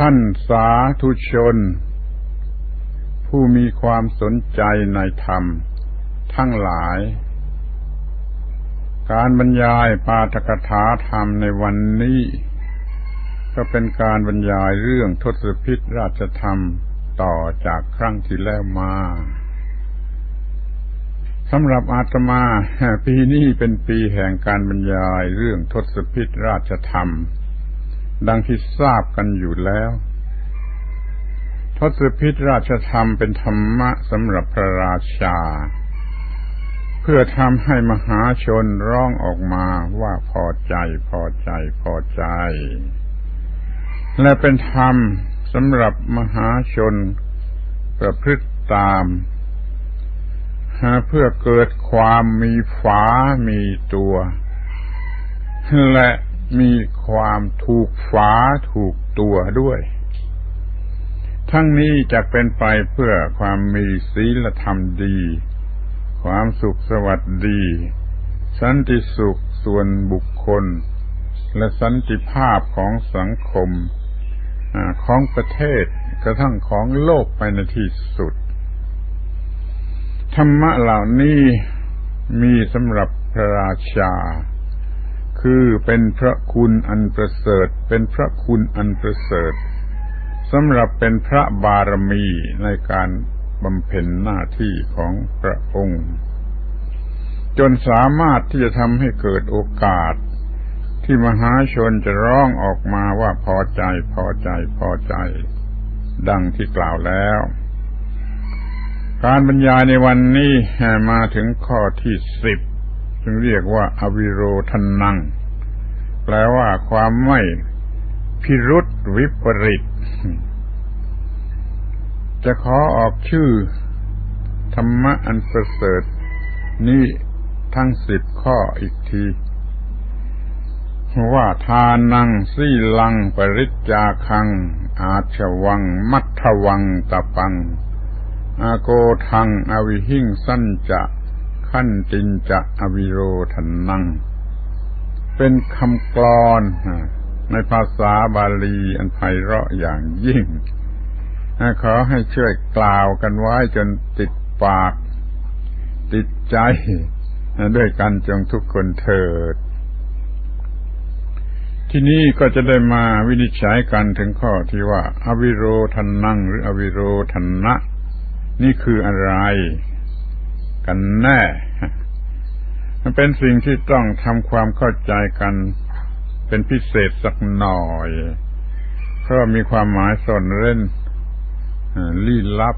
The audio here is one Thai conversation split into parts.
ท่านสาธุชน ผู้มีความสนใจในธรรม ทั้งหลาย การบรรยายปาฐกถาธรรมในวันนี้ ก็เป็นการบรรยายเรื่องทศพิษราชธรรมต่อจากครั้งที่แล้วมาสำหรับอาตมาปีนี้เป็นปีแห่งการบรรยายเรื่องทศพิษราชธรรม ดังที่ทราบกันอยู่แล้วทศพิษราชธรรมเป็นธรรมะสำหรับพระราชา เพื่อทำให้มหาชนร้องออกมาว่าพอใจพอใจพอใจ และเป็นธรรมสำหรับมหาชนประพฤติตามเพื่อเกิดความมีฝามีตัว และ มีความถูกฝาถูกตัวด้วย ทั้งนี้จะเป็นไปเพื่อความมีศีลธรรมดี ความสุขสวัสดี สันติสุขส่วนบุคคล และสันติภาพของสังคมของประเทศกระทั่งของโลกไปในที่สุด ธรรมะเหล่านี้มีสำหรับพระราชา คือเป็นพระคุณอันประเสริฐ เป็นพระคุณอันประเสริฐสำหรับเป็นพระบารมีในการบำเพ็ญหน้าที่ของพระองค์ จนสามารถที่จะทำให้เกิดโอกาส ที่มหาชนจะร้องออกมาว่าพอใจพอใจพอใจ ดังที่กล่าวแล้ว การบรรยายในวันนี้มาถึงข้อที่สิบ จึงเรียกว่า อวิโรทนัง แปลว่าความไม่พิรุษวิปริต จะขอออกชื่อ ธรรมะอันประเสริฐนี้ทั้งสิบข้ออีกที ว่าทานังสีลัง ปริจจาคัง อาชวัง มัทวังตะปังอาโกทัง อวิหิงสั้นจะ ขั้นตินจะอวิโรทนัง เป็นคำกลอนในภาษาบาลีอันไพเราะอย่างยิ่ง ขอให้ช่วยกล่าวกันไว้จนติดปาก ติดใจ ด้วยกันจงทุกคนเถิด ที่นี้ก็จะได้มาวินิจฉัยกันถึงข้อที่ว่า อวิโรทนังหรืออวิโรทนะ นี่คืออะไร กันแน่ มันเป็นสิ่งที่ต้องทำความเข้าใจกันเป็นพิเศษสักหน่อย เพราะมีความหมายสนเล่นลี้ลับ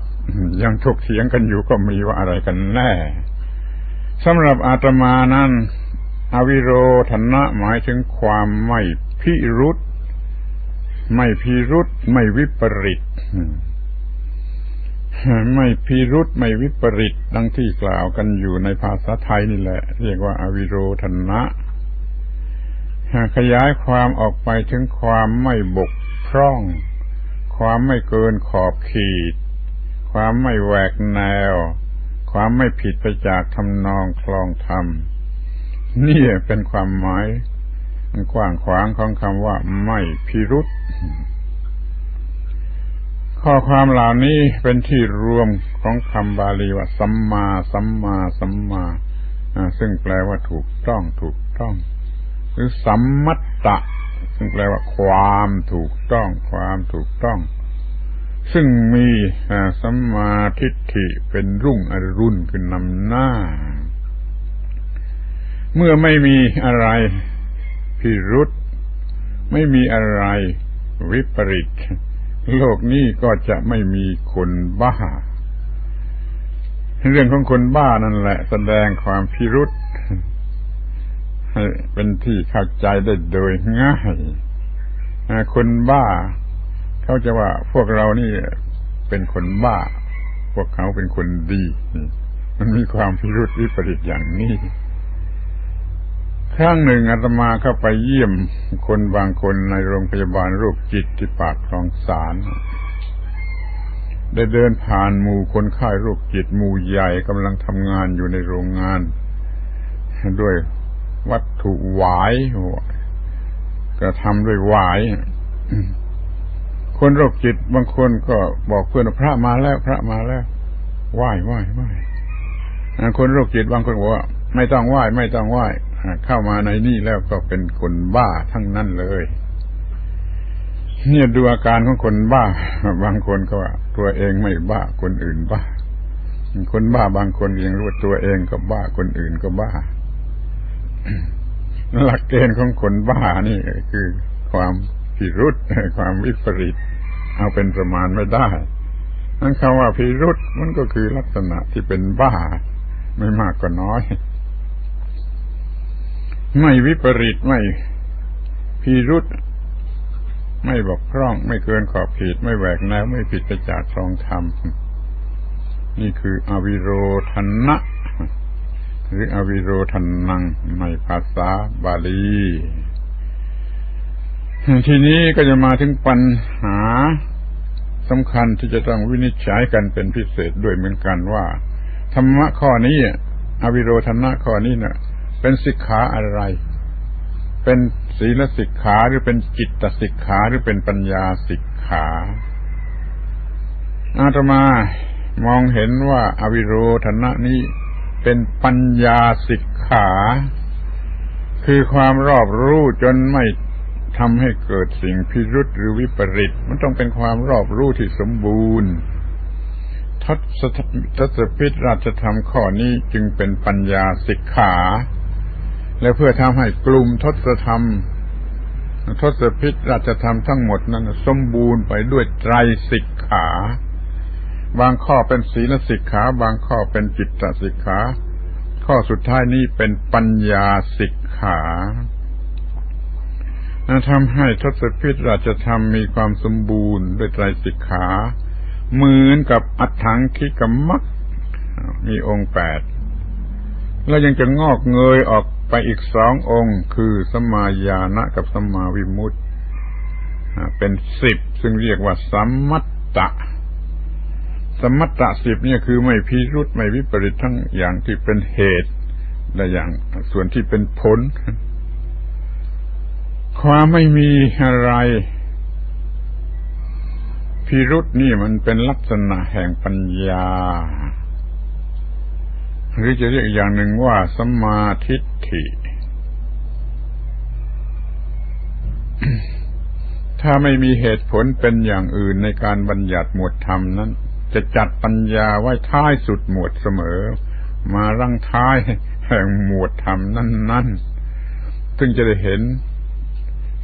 ยังถกเถียงกันอยู่ก็มีว่าอะไรกันแน่สำหรับอาตมานั้นอวิโรธนะหมายถึงความไม่พิรุษ ไม่พิรุษ ไม่วิปริต ไม่พิรุษไม่วิปริตดังที่กล่าวกันอยู่ในภาษาไทยนี่แหละ เรียกว่าอาวิโรธนะขยายความออกไปถึงความไม่บกพร่อง ความไม่เกินขอบขีด ความไม่แหวกแนว ความไม่ผิดไปจากทำนองคลองธรรมนี่เป็นความหมายกว้างขวางของคำว่าไม่พิรุษ ข้อความเหล่านี้เป็นที่รวมของคำบาลีว่าสัมมาสัมมาสัมมาซึ่งแปลว่าถูกต้องถูกต้อง หรือสัมมัตตะ ซึ่งแปลว่าความถูกต้องความถูกต้อง ซึ่งมีสัมมาทิฏฐิเป็นรุ่งอรุณคือนำหน้า เมื่อไม่มีอะไรพิรุษไม่มีอะไรวิปริต โลกนี้ก็จะไม่มีคนบ้า เรื่องของคนบ้านั่นแหละ แสดงความพิรุษให้เป็นที่เข้าใจได้โดยง่ายคนบ้า เขาจะว่าพวกเรานี่เป็นคนบ้า พวกเขาเป็นคนดี มันมีความพิรุษวิปริตอย่างนี้ ครั้งหนึ่งอาตมาเข้าไปเยี่ยมคนบางคนในโรงพยาบาลโรคจิตที่ปากคลองสาร ได้เดินผ่านหมู่คนไข้โรคจิตหมู่ใหญ่กำลังทำงานอยู่ในโรงงาน ด้วยวัตถุหวายกระทำด้วยหวาย คนโรคจิตบางคนก็บอกเพื่อนว่าพระมาแล้วพระมาแล้วไหว้ไหว้ไหว้คนโรคจิตบางคนบอกว่า ไม่ต้องไหว้ไม่ต้องไหว้ เข้ามาในนี่แล้วก็เป็นคนบ้าทั้งนั้นเลย เนี่ยดูอาการของคนบ้า บางคนก็ว่า ตัวเองไม่บ้าคนอื่นบ้า คนบ้าบางคนยังรู้ว่าตัวเองก็บ้าคนอื่นก็บ้า หลักเกณฑ์ของคนบ้านี่คือความพิรุษความวิปริตเอาเป็นประมาณไม่ได้นั่นคำว่าพิรุษมันก็คือลักษณะที่เป็นบ้า ไม่มากก็น้อย ไม่วิปริตไม่พิรุษไม่บกพร่อง ไม่เกินขอบเขตไม่แหวกแนวไม่ผิดไปจากครองธรรม นี่คืออวิโรธนะ หรืออวิโรธนังในภาษาบาลี ทีนี้ก็จะมาถึงปัญหาสำคัญที่จะต้องวินิจฉัยกันเป็นพิเศษด้วยเหมือนกันว่า ธรรมะข้อนี้ อวิโรธนะข้อนี้เนะ่ะ เป็นสิกขาอะไร เป็นศีลสิกขาหรือเป็นจิตสิกขาหรือเป็นปัญญาสิกขา อาตมามองเห็นว่าอวิโรธนะนี้เป็นปัญญาสิกขา คือความรอบรู้จนไม่ทำให้เกิดสิ่งพิรุษหรือวิปริต มันต้องเป็นความรอบรู้ที่สมบูรณ์ทศทศพิธราชธรรมข้อนี้จึงเป็นปัญญาสิกขา และเพื่อทำให้กลุ่มทศธรรม ทศพิธราชธรรมทั้งหมดนั้น สมบูรณ์ไปด้วยไตรสิกขา บางข้อเป็นศีลสิกขา บางข้อเป็นจิตตสิกขา ข้อสุดท้ายนี้เป็นปัญญาสิกขาทำให้ทศพิธราชธรรมมีความสมบูรณ์ด้วยไตรสิกขาเหมือนกับอัฏฐังคิกมักมีองค์แปด แล้วยังจะงอกเงยออก ไปอีกสององค์คือสมาญาณะกับสมาวิมุตติเป็นสิบซึ่งเรียกว่าสัมมัตตะสมมัตตะสิบเนี่ยคือไม่พิรุษไม่วิปริตทั้งอย่างที่เป็นเหตุและอย่างส่วนที่เป็นผล ความไม่มีอะไร พิรุษนี่มันเป็นลักษณะแห่งปัญญา หรือจะเรียกอย่างหนึ่งว่าสมาธิฐิ ถ้าไม่มีเหตุผลเป็นอย่างอื่นในการบัญญัติหมวดธรรมนั้น จะจัดปัญญาไว้ท้ายสุดหมวดเสมอ มารังท้ายแห่งหมวดธรรมนั้นๆ ซึ่งจะได้เห็น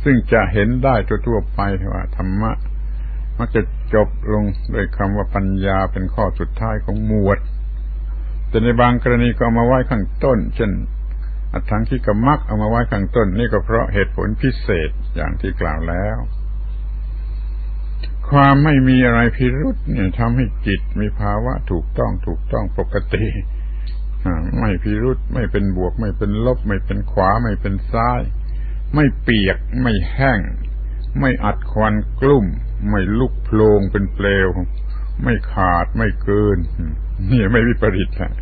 ซึ่งจะเห็นได้ทั่วๆไปว่าธรรมะมักจะจบลงโดยคำว่าปัญญาเป็นข้อสุดท้ายของหมวด แต่ในบางกรณีก็เอามาไว้ข้างต้น เช่นอัตถังคีกมักเอามาไว้ข้างต้น นี่ก็เพราะเหตุผลพิเศษอย่างที่กล่าวแล้ว ความไม่มีอะไรพิรุษเนี่ยทำให้จิตมีภาวะถูกต้องถูกต้องปกติไม่พิรุษไม่เป็นบวก ไม่เป็นลบ ไม่เป็นขวา ไม่เป็นซ้าย ไม่เปียก ไม่แห้ง ไม่อัดควันกลุ่ม ไม่ลุกโพลงเป็นเปลว ไม่ขาดไม่เกินนี่ไม่วิปริตละ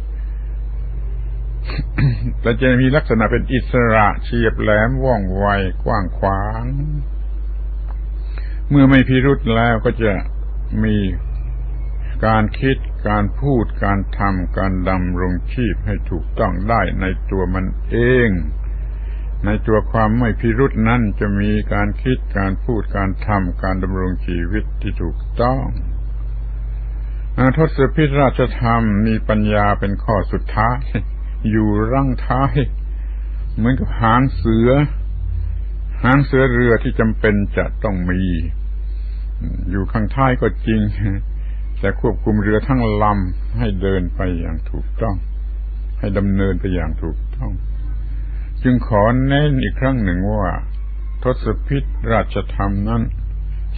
แต่จะมีลักษณะเป็นอิสระเฉียบแหลมว่องไวกว้างขวาง เมื่อไม่พิรุษแล้วก็จะมีการคิดการพูดการทำการดำรงชีพให้ถูกต้องได้ในตัวมันเอง ในตัวความไม่พิรุษนั้นจะมีการคิดการพูดการทำการดำรงชีวิตที่ถูกต้องทศพิธราชธรรมมีปัญญาเป็นข้อสุดท้าย อยู่ร่างท้าย เหมือนกับหางเสือ หางเสือเรือที่จำเป็นจะต้องมี อยู่ข้างท้ายก็จริง แต่ควบคุมเรือทั้งลำให้เดินไปอย่างถูกต้อง ให้ดำเนินไปอย่างถูกต้อง จึงขอเน้นอีกครั้งหนึ่งว่า ทศพิษราชธรรมนั้น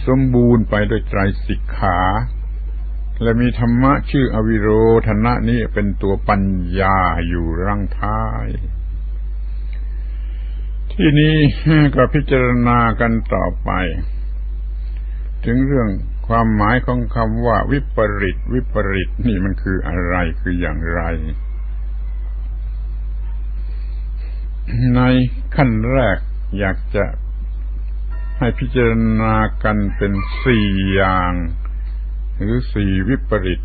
สมบูรณ์ไปด้วยไตรสิกขา และมีธรรมะชื่ออวิโรธนะนี้เป็นตัวปัญญาอยู่รังท้าย ที่นี้ก็พิจารณากันต่อไป ถึงเรื่องความหมายของคำว่าวิปริต วิปริตนี่มันคืออะไรคืออย่างไร ในขั้นแรกอยากจะให้พิจารณากันเป็นสี่อย่าง หรือสี่วิปริต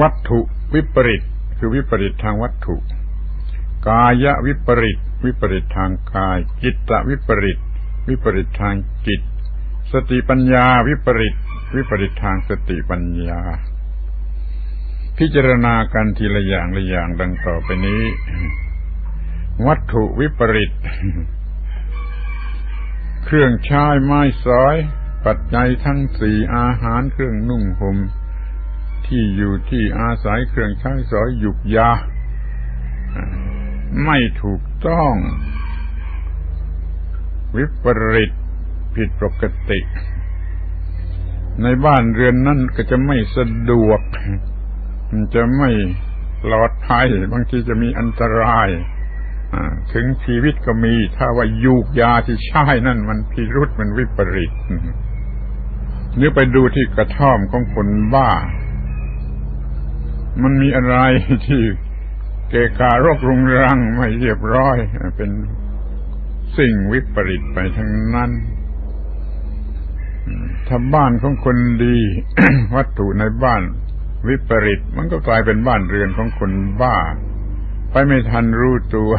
วัตถุวิปริตคือวิปริตทางวัตถุ กายวิปริตวิปริตทางกาย จิตวิปริตวิปริตทางจิต สติปัญญาวิปริตวิปริตทางสติปัญญา พิจารณากันทีละอย่างละอย่างดังต่อไปนี้ วัตถุวิปริต เครื่องใช้ไม้สอย ปัจจัยทั้งสี่อาหารเครื่องนุ่งห่มที่อยู่ที่อาศัยเครื่องใช้สอยหยุกยา ไม่ถูกต้อง วิปริตผิดปกติ ในบ้านเรือนนั่นก็จะไม่สะดวก มันจะไม่ปลอดภัย บางทีจะมีอันตรายถึงชีวิตก็มี ถ้าว่ายูกยาที่ใช้นั่นมันพิรุษมันวิปริต นึกไปดูที่กระท่อมของคนบ้า มันมีอะไรที่เกการกรุงรังไม่เรียบร้อย เป็นสิ่งวิปริตไปทั้งนั้นถ้าบ้านของคนดี วัตถุในบ้านวิปริต มันก็กลายเป็นบ้านเรือนของคนบ้า ไปไม่ทันรู้ตัว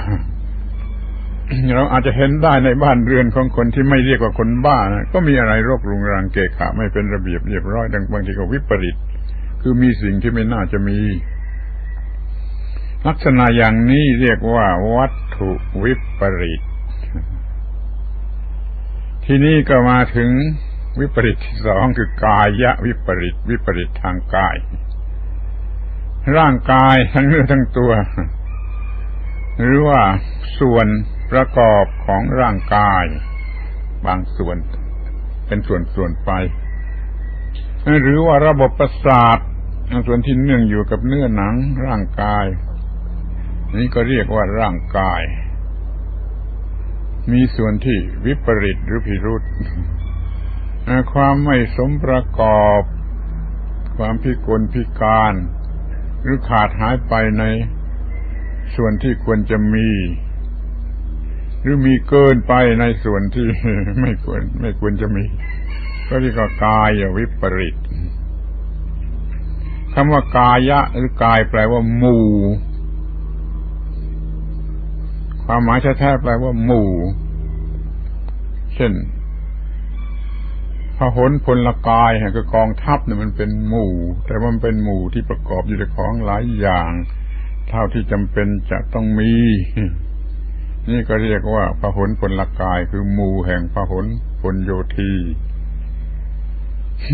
เราอาจจะเห็นได้ในบ้านเรือนของคนที่ไม่เรียกว่าคนบ้านะก็มีอะไรโรกรุงรังเกะกะไม่เป็นระเบียบเรียบร้อยดังบางทีก็วิปริต คือมีสิ่งที่ไม่น่าจะมี ลักษณะอย่างนี้เรียกว่าวัตถุวิปริต ที่นี่ก็มาถึงวิปริตที่สองคือกายะวิปริต วิปริตทางกาย ร่างกายทั้งเนื้อทั้งตัว หรือว่าส่วน ประกอบของร่างกาย บางส่วนเป็นส่วนส่วนไป หรือว่าระบบประสาทส่วนที่เนื่องอยู่กับเนื้อหนังร่างกาย นี่ก็เรียกว่าร่างกาย มีส่วนที่วิปริตหรือพิรุษความไม่สมประกอบ ความพิกลพิการ หรือขาดหายไปในส่วนที่ควรจะมี หรือมีเกินไปในส่วนที่ไม่ควร ไม่ควรจะมีก็เรียกว่ากายวิปริตคำว่ากายะ หรือกายแปลว่าหมู่ ความหมายแท้ๆแปลว่าหมู่ เช่นพหนพลกายคือกองทัพเนี่ยมันเป็นหมู่ แต่ว่ามันเป็นหมู่ที่ประกอบอยู่ด้วยของหลายอย่าง เท่าที่จำเป็นจะต้องมี นี่ก็เรียกว่าพหนพลกายคือมูแห่งพหนพลโยธี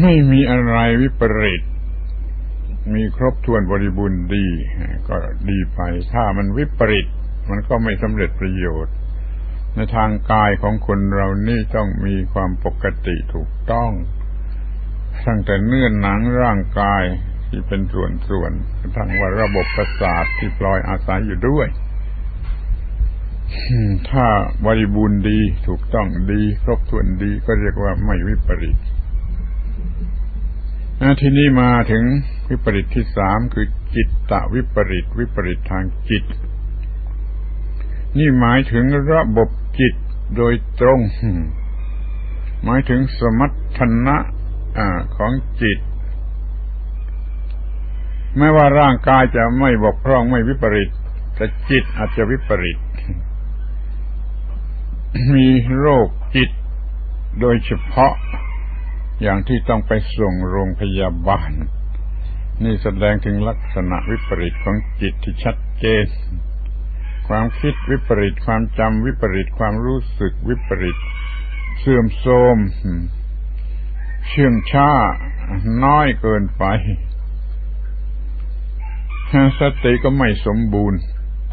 ไม่มีอะไรวิปริต มีครบถ้วนบริบูรณ์ดี ก็ดีไป ถ้ามันวิปริต มันก็ไม่สำเร็จประโยชน์ ในทางกายของคนเรานี่ต้องมีความปกติถูกต้อง ตั้งแต่เนื้อหนังร่างกายที่เป็นส่วนส่วนทั้งว่าระบบประสาทที่ปล่อยอาศัยอยู่ด้วย ถ้าบริบูรณ์ดีถูกต้องดีครบถ้วนดีก็เรียกว่าไม่วิปริตทีนี้มาถึงวิปริตที่สามคือจิตตวิปริต วิปริตทางจิต นี่หมายถึงระบบจิตโดยตรง หมายถึงสมรรถนะของจิตไม่ว่าร่างกายจะไม่บกพร่องไม่วิปริต แต่จิตอาจจะวิปริต มีโรคจิตโดยเฉพาะอย่างที่ต้องไปส่งโรงพยาบาล นี่แสดงถึงลักษณะวิปริตของจิตที่ชัดเจน ความคิดวิปริตความจำวิปริตความรู้สึกวิปริตเสื่อมโทรมเชื่องช้าน้อยเกินไป สติก็ไม่สมบูรณ์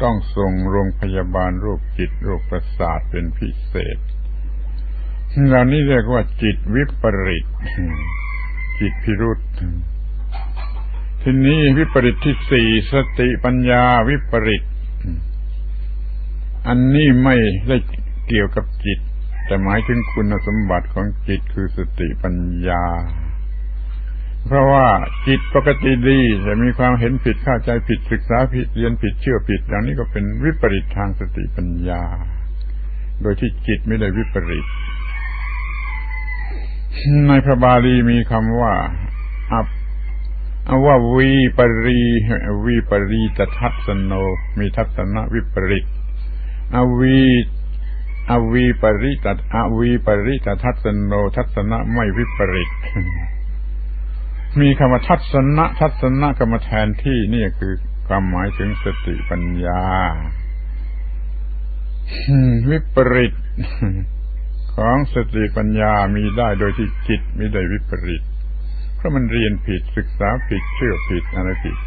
ต้องส่งโรงพยาบาลโรคจิตโรคประสาทเป็นพิเศษเหล่านี้เรียกว่าจิตวิปริต จิตพิรุษทีนี้วิปริตที่สี่สติปัญญาวิปริต อันนี้ไม่ได้เกี่ยวกับจิต แต่หมายถึงคุณสมบัติของจิตคือสติปัญญา เพราะว่าจิตปกติดีแต่มีความเห็นผิดเข้าใจผิดศึกษาผิดเรียนผิดเชื่อผิดอย่างนี้ก็เป็นวิปริตทางสติปัญญา โดยที่จิตไม่ได้วิปริต ในพระบาลีมีคำว่าอับว่าวีปรีวีปรีตทัศโน มีทัศนวิปริตอวีอวีปริตอวีปริตทัศโน ทัศนะไม่วิปริต มีคำว่าทัศนะทัศนะกรรมแทนที่นี่คือความหมายถึงสติปัญญาวิปริตของสติปัญญามีได้โดยที่จิตไม่ได้วิปริตเพราะมันเรียนผิดศึกษาผิดเชื่อผิดอะไรผิด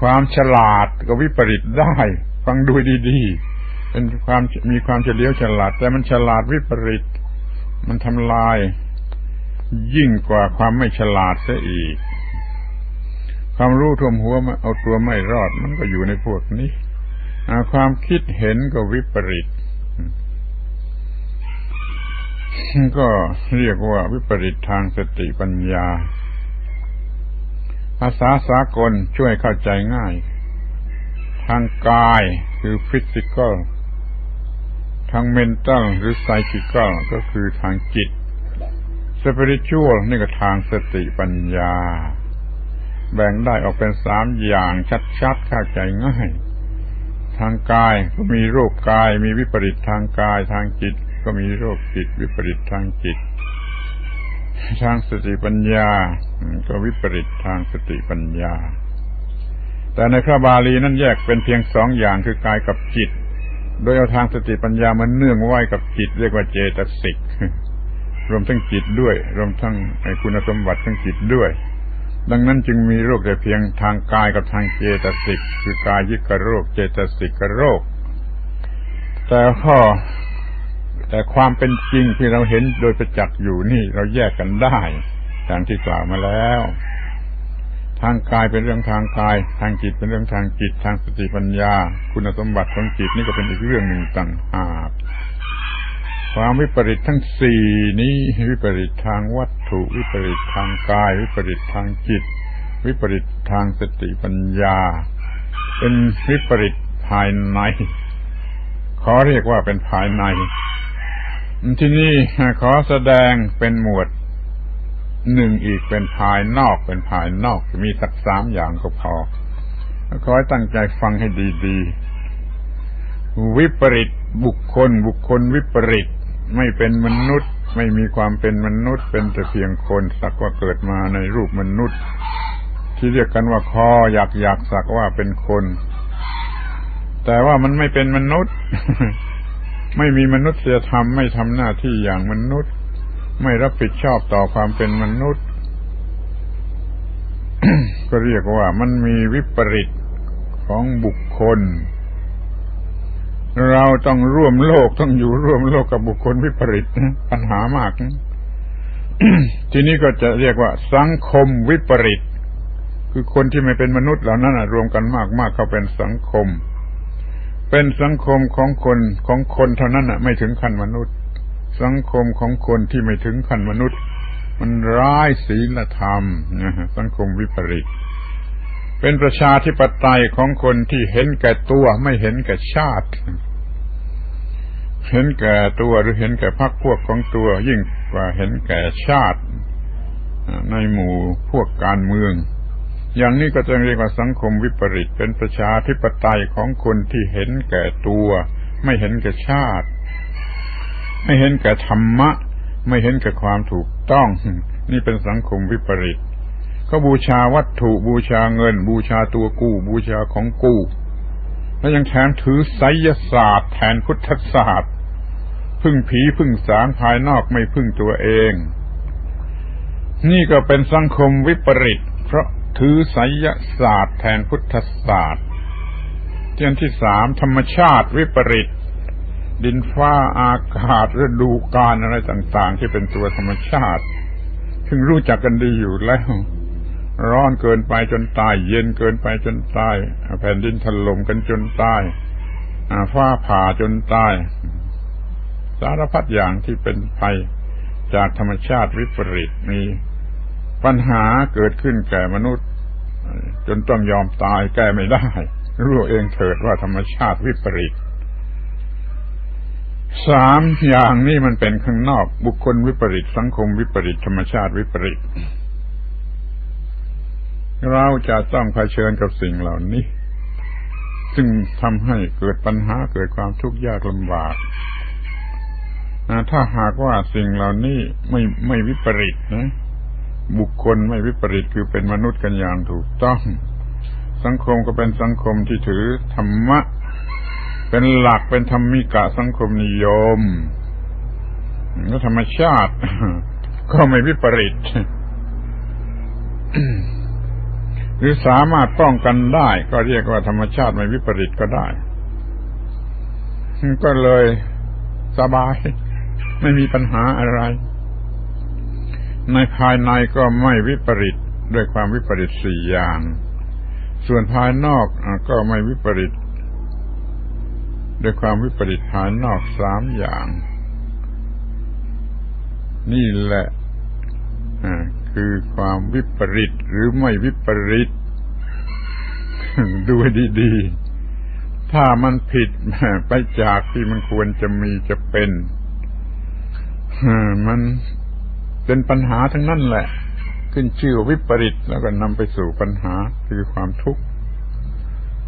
ความฉลาดก็วิปริตได้ ฟังดูดีๆเป็นความมีความเฉลียวฉลาด แต่มันฉลาดวิปริต มันทำลาย ยิ่งกว่าความไม่ฉลาดเสียอีก ความรู้ท่วมหัวเอาตัวไม่รอดมันก็อยู่ในพวกนี้ความคิดเห็นก็วิปริต ก็เรียกว่าวิปริตทางสติปัญญา ภาษาสากลช่วยเข้าใจง่าย ทางกายคือฟิสิกอลทางเมนตัลหรือไซคิคอลก็คือทางจิต สปิริชวลนี่ก็ทางสติปัญญา แบ่งได้ออกเป็นสามอย่างชัดๆเข้าใจง่าย ทางกายก็มีโรคกาย มีวิปริตทางกายทางจิต ก็มีโรคจิต วิปริตทางจิต ทางสติปัญญา ก็วิปริตทางสติปัญญา แต่ในพระบาลีนั้นแยกเป็นเพียงสองอย่างคือกายกับจิต โดยเอาทางสติปัญญามันเนื่องไว้กับจิต เรียกว่าเจตสิก รวมทั้งจิตด้วย รวมทั้งคุณสมบัติทั้งจิตด้วย ดังนั้นจึงมีโรคแต่เพียงทางกายกับทางเจตสิก คือกายยิกโรค เจตสิกโรค แต่ข้อแต่ความเป็นจริงที่เราเห็นโดยประจักษ์อยู่นี่เราแยกกันได้อย่างที่กล่าวมาแล้ว ทางกายเป็นเรื่องทางกาย ทางจิตเป็นเรื่องทางจิต ทางสติปัญญา คุณสมบัติของจิตนี่ก็เป็นอีกเรื่องหนึ่งต่างหาก ความวิปริตทั้งสี่นี้ วิปริตทางวัตถุวิปริตทางกาย วิปริตทางจิต วิปริตทางสติปัญญา เป็นวิปริตภายในขอเรียกว่าเป็นภายใน ที่นี่ขอแสดงเป็นหมวดหนึ่งอีกเป็นภายนอกเป็นภายนอกมีสักสามอย่างก็พอขอให้ตั้งใจฟังให้ดี ๆ วิปริตบุคคลบุคคลวิปริต ไม่เป็นมนุษย์ ไม่มีความเป็นมนุษย์ เป็นแต่เพียงคนสักว่าเกิดมาในรูปมนุษย์ ที่เรียกกันว่าคออยากอยากสักว่าเป็นคน แต่ว่ามันไม่เป็นมนุษย์ ไม่มีมนุษยธรรมไม่ทำหน้าที่อย่างมนุษย์ ไม่รับผิดชอบต่อความเป็นมนุษย์ ก็เรียกว่ามันมีวิปริตของบุคคล เราต้องร่วมโลกต้องอยู่ร่วมโลกกับบุคคลวิปริตปัญหามาก ทีนี้ก็จะเรียกว่า สังคมวิปริต คือคนที่ไม่เป็นมนุษย์เหล่านั้นรวมกันมากมากเขาเป็นสังคม เป็นสังคมของคนของคนเท่านั้นอะไม่ถึงขั้นมนุษย์ สังคมของคนที่ไม่ถึงขั้นมนุษย์ มันร้ายศีลธรรมนะสังคมวิปริตเป็นประชาธิปไตยของคนที่เห็นแก่ตัวไม่เห็นแก่ชาติ เห็นแก่ตัวหรือเห็นแก่พรรคพวกของตัว ยิ่งกว่าเห็นแก่ชาติในหมู่พวกการเมือง อย่างนี้ก็จะเรียกว่าสังคมวิปริตเป็นประชาธิปไตยของคนที่เห็นแก่ตัว ไม่เห็นแก่ชาติ ไม่เห็นแก่ธรรมะ ไม่เห็นแก่ความถูกต้อง นี่เป็นสังคมวิปริตเขาบูชาวัตถุบูชาเงิน บูชาตัวกู้บูชาของกู้ แล้วยังแถมถือไสยศาสตร์ แทนพุทธศาสตร์ พึ่งผีพึ่งสางภายนอกไม่พึ่งตัวเอง นี่ก็เป็นสังคมวิปริต เพราะถือไสยศาสตร์แทนพุทธศาสตร์เทียนที่สามธรรมชาติวิปริต ดินฟ้าอากาศฤดูกาลอะไรต่าง ๆ ที่เป็นตัวธรรมชาติซึ่งรู้จักกันดีอยู่แล้ว ร้อนเกินไปจนตาย เย็นเกินไปจนตาย แผ่นดินถล่มกันจนตายฟ้าผ่าจนตาย สารพัดอย่างที่เป็นภัยจากธรรมชาติวิปริตมีปัญหาเกิดขึ้นแก่มนุษย์ จนต้องยอมตายแก้ไม่ได้ รู้เองเถิดว่าธรรมชาติวิปริตสามอย่างนี้มันเป็นข้างนอกบุคคลวิปริตสังคมวิปริตธรรมชาติวิปริตเราจะต้องเผชิญกับสิ่งเหล่านี้ ซึ่งทำให้เกิดปัญหาเกิดความทุกข์ยากลำบาก ถ้าหากว่าสิ่งเหล่านี้ไม่ไม่วิปริตนะ บุคคลไม่วิปริตคือเป็นมนุษย์กันอย่างถูกต้อง สังคมก็เป็นสังคมที่ถือธรรมะ เป็นหลักเป็นธรรมิกะสังคมนิยมแล้วธรรมชาติ ก็ไม่วิปริตหรือสามารถป้องกันได้ ก็เรียกว่าธรรมชาติไม่วิปริตก็ได้ ก็เลยสบาย ไม่มีปัญหาอะไร ในภายในก็ไม่วิปริตด้วยความวิปริตสี่อย่าง ส่วนภายนอกก็ไม่วิปริตด้วยความวิปริตภายนอกสามอย่าง นี่แหละคือความวิปริตหรือไม่วิปริตดูดีๆ ถ้ามันผิดไปจากที่มันควรจะมีจะเป็น มันเป็นปัญหาทั้งนั้นแหละ ขึ้นชื่อวิปริตแล้วก็นำไปสู่ปัญหาคือความทุกข์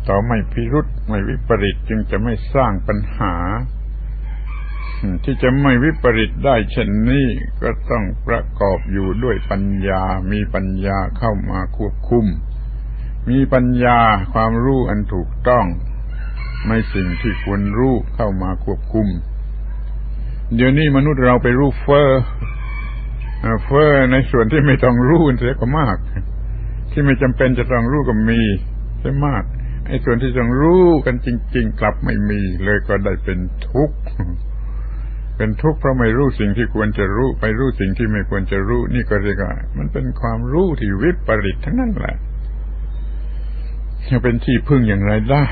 ต่อไม่พิรุษไม่วิปริตจึงจะไม่สร้างปัญหา ที่จะไม่วิปริตได้เช่นนี้ก็ต้องประกอบอยู่ด้วยปัญญา มีปัญญาเข้ามาควบคุม มีปัญญาความรู้อันถูกต้องในสิ่งที่ควรรู้เข้ามาควบคุม เดี๋ยวนี้มนุษย์เราไปรู้เฟอร์เฟอร์ในส่วนที่ไม่ต้องรู้เสียก็มาก ที่ไม่จำเป็นจะต้องรู้ก็มีเสียมากไอ้ส่วนที่ต้องรู้กันจริง ๆ กลับไม่มี เลยก็ได้เป็นทุกข์เป็นทุกข์เพราะไม่รู้สิ่งที่ควรจะรู้ ไปรู้สิ่งที่ไม่ควรจะรู้ นี่ก็เรียกว่ามันเป็นความรู้ที่วิปริตทั้งนั้นแหละจะเป็นที่พึ่งอย่างไรได้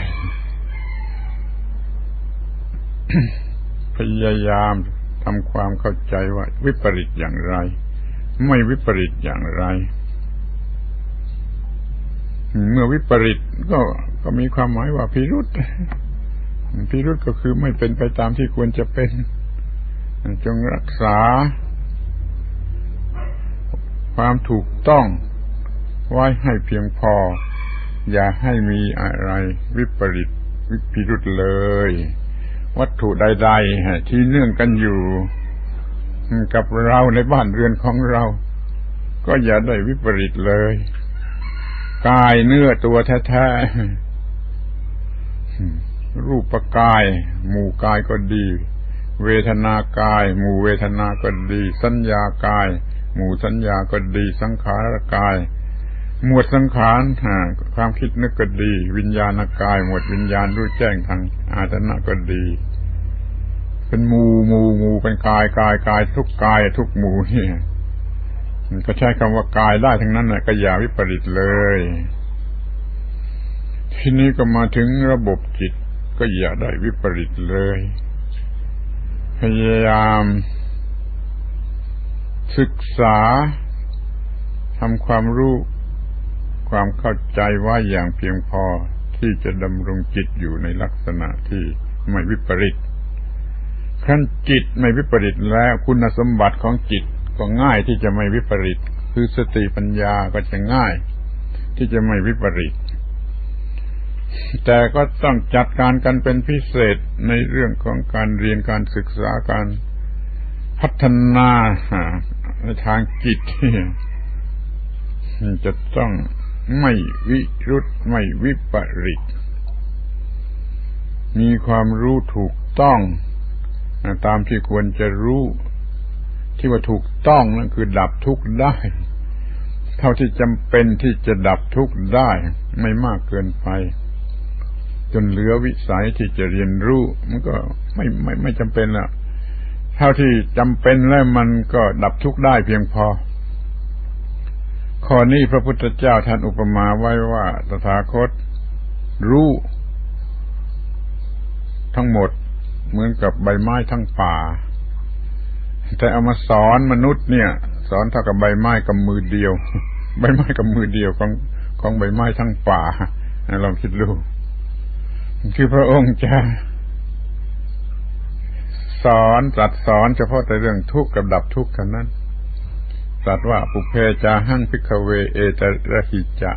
พยายามทำความเข้าใจว่า วิปริตอย่างไร ไม่วิปริตอย่างไร เมื่อวิปริตก็ก็มีความหมายว่าพิรุษพิรุษก็คือไม่เป็นไปตามที่ควรจะเป็น จงรักษา ความถูกต้องไว้ให้เพียงพอ อย่าให้มีอะไรวิปริตวิพิรุษเลย วัตถุใด ๆ ที่เนื่องกันอยู่กับเราในบ้านเรือนของเรา ก็อย่าได้วิปริตเลย กายเนื้อตัวแท้ๆรูปกาย หมู่กายก็ดี เวทนากาย หมู่เวทนาก็ดี สัญญากาย หมู่สัญญาก็ดี สังขารกาย หมวดสังขารความคิดนึกก็ดี วิญญาณกาย หมวดวิญญาณรู้แจ้งทางอาตนะก็ดี เป็นมูมูมูเป็นกายกายกายทุกกายทุกหมูเนี่ยก็ใช้คำว่ากายได้ทั้งนั้นนะก็อย่าวิปริตเลย ทีนี้ก็มาถึงระบบจิตก็อย่าได้วิปริตเลย พยายาม ศึกษาทำความรู้ ความเข้าใจว่าอย่างเพียงพอที่จะดำรงจิตอยู่ในลักษณะที่ไม่วิปริตขั้นจิตไม่วิปริตแล้วคุณสมบัติของจิตก็ง่ายที่จะไม่วิปริต คือสติปัญญาก็จะง่าย ที่จะไม่วิปริต แต่ก็ต้องจัดการกันเป็นพิเศษในเรื่องของการเรียนการศึกษาการพัฒนาในทางจิตจะต้อง ไม่วิรุตไม่วิปริต มีความรู้ถูกต้อง ตามที่ควรจะรู้ ที่ว่าถูกต้องนั่นคือดับทุกข์ได้ เท่าที่จำเป็นที่จะดับทุกข์ได้ ไม่มากเกินไป จนเหลือวิสัยที่จะเรียนรู้ มันก็ไม่ไม่ไม่จำเป็นละเท่าที่จำเป็นแล้วมันก็ดับทุกข์ได้เพียงพอ ข้อนี้พระพุทธเจ้าท่านอุปมาไว้ว่าตถาคตรู้ ทั้งหมดเหมือนกับใบไม้ทั้งป่า แต่เอามาสอนมนุษย์เนี่ย สอนเท่ากับใบไม้กับมือเดียว ใบไม้กับมือเดียวของของใบไม้ทั้งป่าลองคิดดูคือพระองค์จะสอนตรัสสอนเฉพาะแต่เรื่องทุกข์กับดับทุกข์เท่านั้น ตรัสว่าปุเพจาหังพิกเวเอตระหิจะ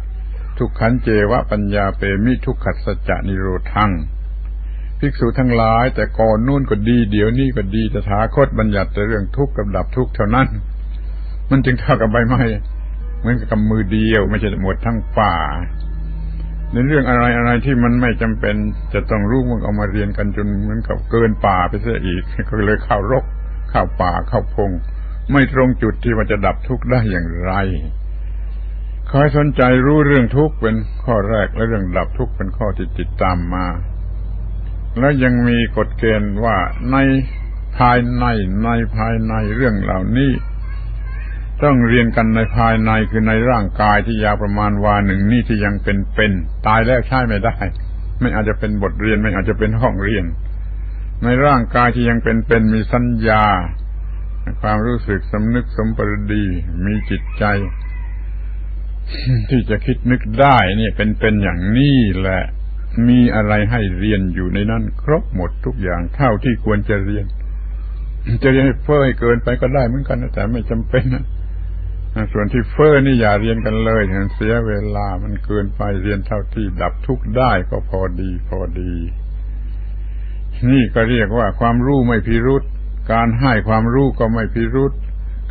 ทุกขันเจวะปัญญาเปมิทุกขัสสจะนิโรธัง ภิกษุทั้งหลาย แต่ก่อนนู่นก็ดี เดี๋ยวนี้ก็ดีตถาคตบัญญัติแต่เรื่องทุกข์กับดับทุกข์เท่านั้น มันจึงเท่ากับใบไม้เหมือนกับมือเดียว ไม่ใช่หมดทั้งป่า ในเรื่องอะไรอะไรที่มันไม่จำเป็นจะต้องรู้มันเอามาเรียนกันจนเหมือนกับเกินป่าไปเสียอีกก็เลยเข้ารกเข้าป่าเข้าพง ไม่ตรงจุดที่ว่าจะดับทุกข์ได้อย่างไรคอยสนใจรู้เรื่องทุกข์เป็นข้อแรกและเรื่องดับทุกข์เป็นข้อที่ติดตามมา แล้วยังมีกฎเกณฑ์ว่าในภายในในภายในเรื่องเหล่านี้ต้องเรียนกันในภายในคือในร่างกายที่ยาวประมาณวาหนึ่งนี่ที่ยังเป็นเป็นตายแล้วใช้ไม่ได้ ไม่อาจจะเป็นบทเรียนไม่อาจจะเป็นห้องเรียน ในร่างกายที่ยังเป็นเป็นมีสัญญา ความรู้สึกสำนึกสมปรดี มีจิตใจ ที่จะคิดนึกได้เนี่ยเป็นเป็นอย่างนี้แหละ มีอะไรให้เรียนอยู่ในนั้น ครบหมดทุกอย่างเท่าที่ควรจะเรียน จะเรียนเพ้อให้เกินไปก็ได้เหมือนกันแต่ไม่จำเป็นนะส่วนที่เฟอ้อนี่อย่าเรียนกันเลยมันเสียเวลามันเกินไปเรียนเท่าที่ดับทุกได้ก็พอดี พอดี นี่ก็เรียกว่าความรู้ไม่พิรุษ การให้ความรู้ก็ไม่พิรุษ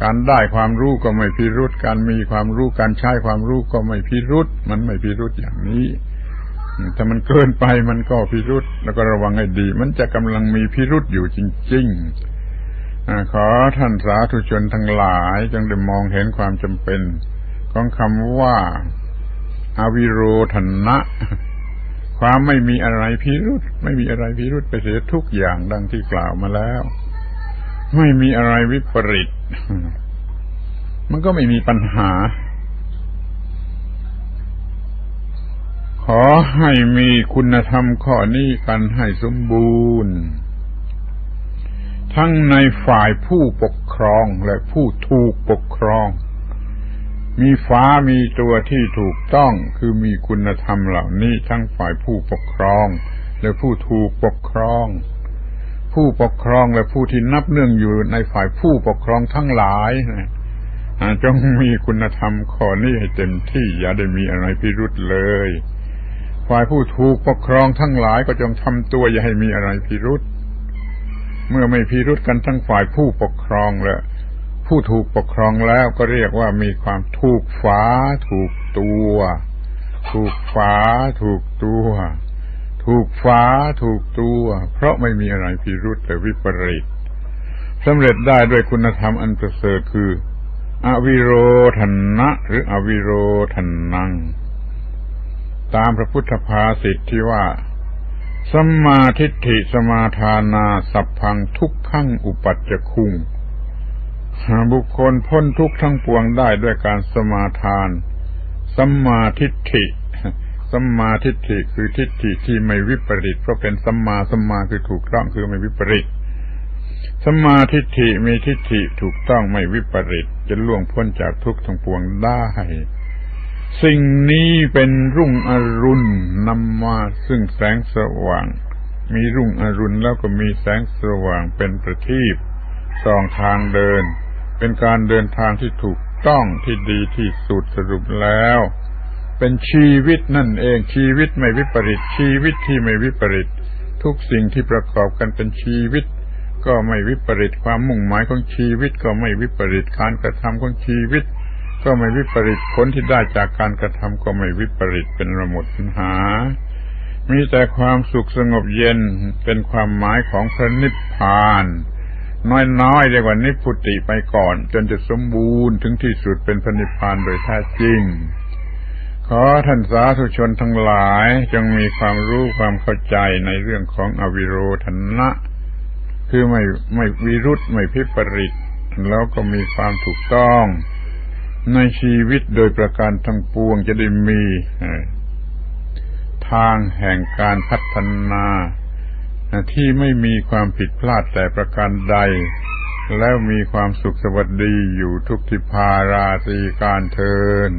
การได้ความรู้ก็ไม่พิรุษการมีความรู้ การใช้ความรู้ก็ไม่พิรุษมันไม่พิรุษอย่างนี้ ถ้ามันเกินไปมันก็พิรุษแล้วก็ระวังให้ดี มันจะกำลังมีพิรุษอยู่จริงๆขอท่านสาธุชนทั้งหลายจงได้มองเห็นความจำเป็นของคำว่าอาวิโรธนะ ความไม่มีอะไรพิรุษไม่มีอะไรพิรุษไปเสียทุกอย่างดังที่กล่าวมาแล้ว ไม่มีอะไรวิปริต มันก็ไม่มีปัญหา ขอให้มีคุณธรรมข้อนี้กันให้สมบูรณ์ ทั้งในฝ่ายผู้ปกครองและผู้ถูกปกครอง มีฟ้ามีตัวที่ถูกต้องคือมีคุณธรรมเหล่านี้ทั้งฝ่ายผู้ปกครอง และผู้ถูกปกครอง ผู้ปกครองและผู้ที่นับเนื่องอยู่ในฝ่ายผู้ปกครองทั้งหลายจงมีคุณธรรมข้อนี้ให้เต็มที่อย่าได้มีอะไรพิรุษเลย ฝ่ายผู้ถูกปกครองทั้งหลายก็จงทำตัวอย่าให้มีอะไรพิรุษเมื่อไม่พิรุษกันทั้งฝ่ายผู้ปกครองและผู้ถูกปกครองแล้วก็เรียกว่ามีความถูกฝาถูกตัว ถูกฝาถูกตัว ถูกฝาถูกตัว เพราะไม่มีอะไรพิรุษแต่วิปริตสำเร็จได้ด้วยคุณธรรมอันประเสริฐคือ อวิโรธนะ หรืออวิโรธนัง ตามพระพุทธภาษิตที่ว่าสัมมาทิฏฐิสมาทานาสัพพังทุกขังอุปัจจคุงบุคคลพ้นทุกทั้งปวงได้ด้วยการสมาทานสัมมาทิฏฐิ สัมมาทิฏฐิคือทิฏฐิที่ไม่วิปริตเพราะเป็นสัมมาสัมมาคือถูกต้องคือไม่วิปริตสัมมาทิฏฐิมีทิฏฐิถูกต้องไม่วิปริตจะล่วงพ้นจากทุกทั้งปวงได้ สิ่งนี้เป็นรุ่งอรุณนำมาซึ่งแสงสว่าง มีรุ่งอรุณแล้วก็มีแสงสว่างเป็นประทีปส่องทางเดิน เป็นการเดินทางที่ถูกต้องที่ดีที่สุดสรุปแล้ว เป็นชีวิตนั่นเอง ชีวิตไม่วิปริต ชีวิตที่ไม่วิปริต ทุกสิ่งที่ประกอบกันเป็นชีวิต ก็ไม่วิปริต ความมุ่งหมายของชีวิตก็ไม่วิปริต การกระทำของชีวิต ก็ไม่วิปริต ผลที่ได้จากการกระทำก็ไม่วิปริต เป็นระหมดปัญหา มีแต่ความสุขสงบเย็น เป็นความหมายของพระนิพพาน น้อยๆเรียกว่านิพุติไปก่อน จนจะสมบูรณ์ถึงที่สุดเป็นพระนิพพานโดยแท้จริง ขอท่านสาธุชนทั้งหลายจงมีความรู้ความเข้าใจในเรื่องของอวิโรธนะ คือไม่ไม่วิรุธไม่พิปริต แล้วก็มีความถูกต้อง ในชีวิตโดยประการทั้งปวงจะได้มีทางแห่งการพัฒนาที่ไม่มีความผิดพลาดแต่ประการใด แล้วมีความสุขสวัสดีอยู่ทุกทิพาราศีการเทิน